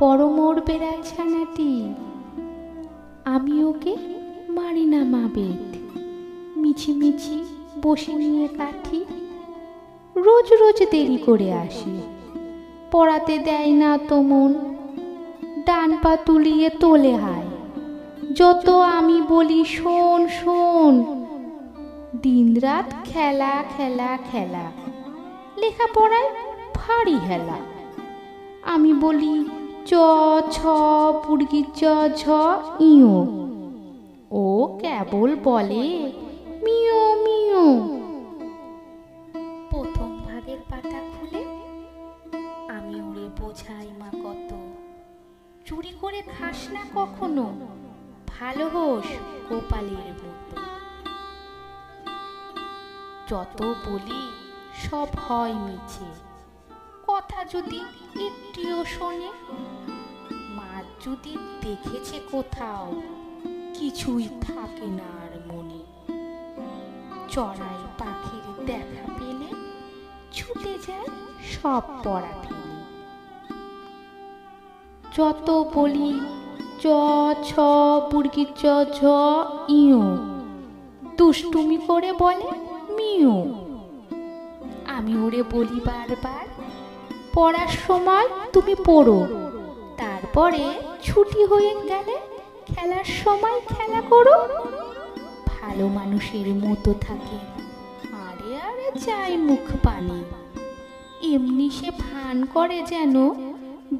বড় মোর বেড়াল ছানাটি আমি ওকে মারি না মিছি মিছি বসে নিয়ে কাঠি। রোজ রোজ দেরি করে আসি। পড়াতে দেয় না তো মন। ডান পা তুলিয়ে তোলে হায়। যত আমি বলি, শোন শোন। দিনরাত খেলা খেলা খেলা। লেখাপড়ায় ভারী হেলা। আমি বলি চ, ছ পুরগির চ, ঝ ইও ও কেবল বলে মিও মিও প্রথম ভাগের পাতা খুলে আমি উড়ে বোঝাই মা কত। চুরি করে খাস না কখনো? ভালো হোস গোপালের মতো। যত বলি সব হয় মিছে। কথা যদি একটিও শোনে, মা যদি দেখেছে কোথাও কিছুই থাকে না আর মনে। চড়াই পাখির দেখা পেলে ছুটে যায় সব পড়া ফেলে যত বলি চ, ছ, বুড়কি চ, ঝ ইও দুষ্টুমি করে বলে মিও আমি ওরে বলি বারবার পড়ার সময় তুমি পড়ো। তারপরে ছুটি হয়ে গেলে খেলার সময় খেলা করো। ভালো মানুষের মতো থাকে। আরে আরে চাই মুখ পানি। এমনি সে ভান করে যেন,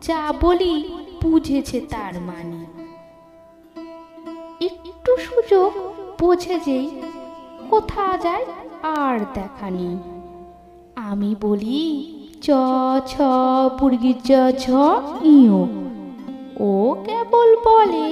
যা বলি বুঝেছে তার মানে। একটু সুযোগ বোঝে যেই কোথা যায় আর দেখা নেই। আমি বলি চ ছ বুর্গি চ ছ ইও ও কেবল বলে